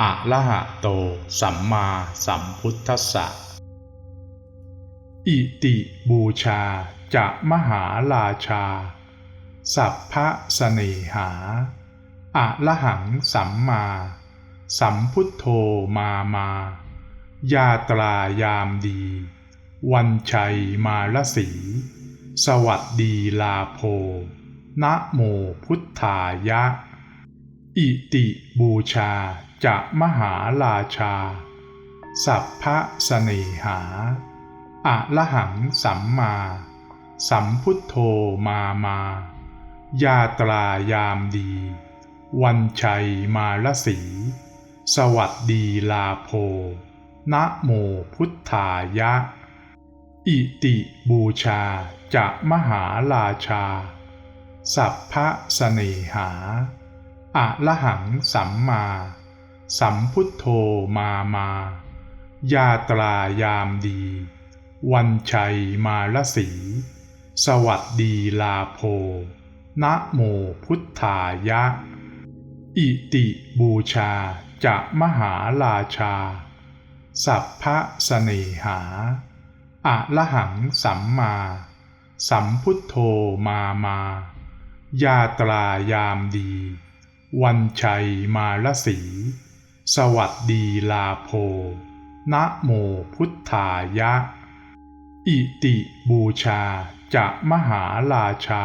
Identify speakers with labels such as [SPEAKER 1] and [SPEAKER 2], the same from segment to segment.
[SPEAKER 1] อะระหะโต สัมมาสัมพุทธัสสะ อิติบูชาจะมหาราชา สัพพะเสเนหาอะระหังสัมมา สัมพุทโธมา มา ยาตรายามดี วันชัยมาลสี สวัสดีลาโพนะโมพุทธายะ อิติบูชา จะมหาราชา สัพพะเสเนหาอะระหังสัมมา สัมพุทโธมามายาตรายามดี วันชัยมาลสี สวัสดีลาโพนะโมพุทธายะ อิติบูชาจะมหาราชา สัพพะเสเนหาอะระหังสัมมา สัมพุทโธมามา ยาตรายามดี วันชัยมาลสี สวัสดีลาโพนะโมพุทธายะ อิติบูชาจะมหาราชา สัพพะเสเนหาอะระหังสัมมา สัมพุทโธมามายาตรายามดี วันชัยมาลสี สวัสดีลาโพนะโมพุทธายะ อิติบูชาจะมหาราชา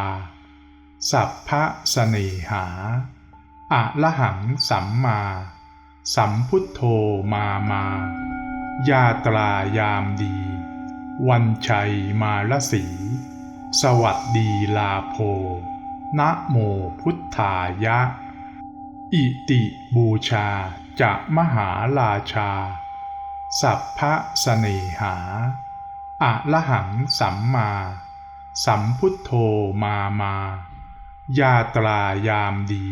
[SPEAKER 1] สัพพะเสเนหาอะระหังสัมมา สัมพุทโธมามายาตรายามดี วันชัยมาลสี สวัสดีลาโพนะโมพุทธายะ อิติบูชาจะมหาราชา สัพพะเสเนหาอะระหังสัมมา สัมพุทโธมามายาตรายามดี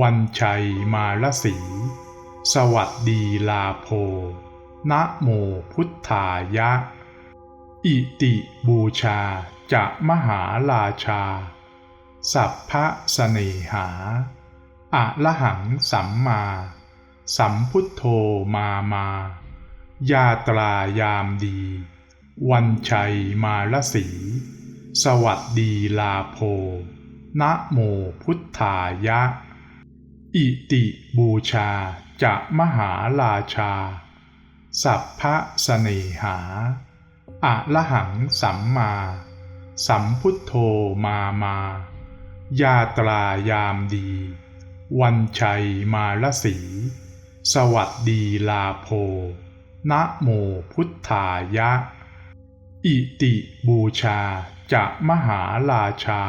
[SPEAKER 1] วันชัยมาลสี สวัสดีลาโพนะโมพุทธายะ อิติบูชาจะมหาราชา สัพพะเสเนหา อะระหังสัมมา สัมพุทโธมามา ยาตรายามดี วันชัยมาลสี สวัสดีลาโพนะโมพุทธายะ อิติบูชาจะมหาราชา สัพพะเสเนหาอะระหังสัมมา สัมพุทโธมามา ยาตรายามดี วันชัยมาลสี สวัสดีลาโพนะโมพุทธายะ อิติบูชาจะมหาราชา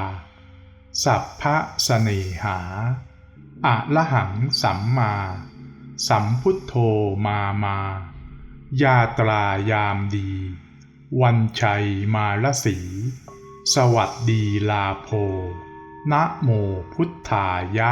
[SPEAKER 1] สัพพะเสเนหาอะระหังสัมมา สัมพุทโธมามายาตรายามดี วันชัยมาลสี สวัสดีลาโพนะโมพุทธายะ